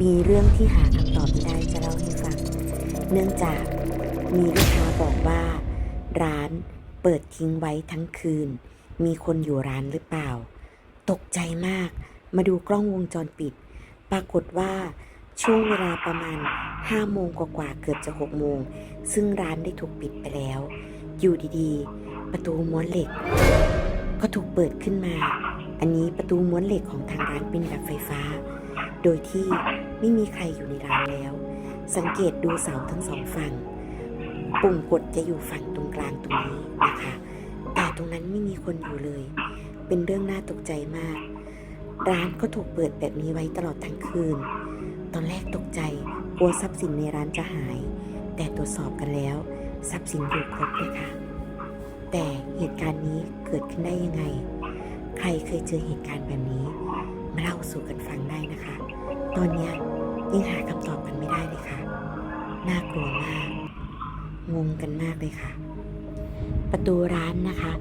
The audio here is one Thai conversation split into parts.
มีเรื่องที่หาคำตอบไม่ได้จะเล่าให้ฟัง เนื่องจากมีลูกค้าบอกว่า ร้านเปิดทิ้งไว้ทั้งคืน มีคนอยู่ร้านหรือเปล่า ตกใจมาก มาดูกล้องวงจรปิด ปรากฏว่าช่วงเวลาประมาณ5โมงกว่าๆเกือบจะ6โมง ซึ่งร้านได้ถูกปิดไปแล้ว อยู่ดีๆ ประตูม้วนเหล็ก ก็ถูกเปิดขึ้นมา อันนี้ประตูม้วนเหล็กของทางร้านเป็นแบบไฟฟ้า โดยที่ไม่มีใครอยู่ในร้านแล้ว สังเกตดูเสาทั้งสองฝั่ง ปุ่มกดจะอยู่ฝั่งตรงกลางตรงนี้นะคะ แต่ตรงนั้นไม่มีคนอยู่เลย เป็นเรื่องน่าตกใจมาก ร้านก็ถูกเปิดแบบนี้ไว้ตลอดทั้งคืน ตอนแรกตกใจกลัวทรัพย์สินในร้านจะหาย แต่ตรวจสอบกันแล้ว ทรัพย์สินอยู่ครบเลยค่ะแต่เหตุการณ์นี้เกิดขึ้นได้ยังไง ใครเคยเจอเหตุการณ์แบบนี้มาเล่าสู่กันฟังได้นะคะ ตอนนี้ยยังหาคำตอบกันไม่ได้เลยค่ะ น่ากลัวมาก งงกันมากเลยค่ะ ประตูร้านนะคะ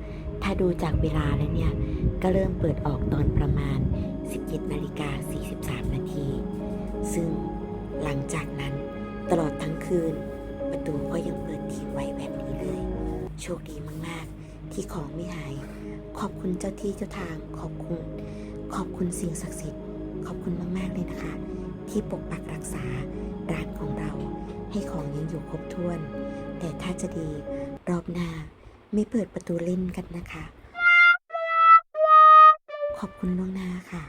ถ้าดูจากเวลาแล้วเนี่ย ก็เริ่มเปิดออกตอนประมาณ 17นาฬิกา43นาที ซึ่งหลังจากนั้นตลอดทั้งคืน ประตูก็ยังเปิดทิ้งไว้แบบนี้เลย โชคดีมาก ๆ ที่ของไม่หาย ขอบคุณเจ้าที่เจ้าทางขอบคุณ ขอบคุณสิ่งศักดิ์สิทธิ์ ขอบคุณมาก ๆ เลยนะคะ ที่ปกปักรักษาร้านของเรา ให้ของยังอยู่ครบถ้วน แต่ถ้าจะดีรอบหน้าไม่เปิดประตูเล่นกันนะคะ ขอบคุณล่วงหน้าค่ะ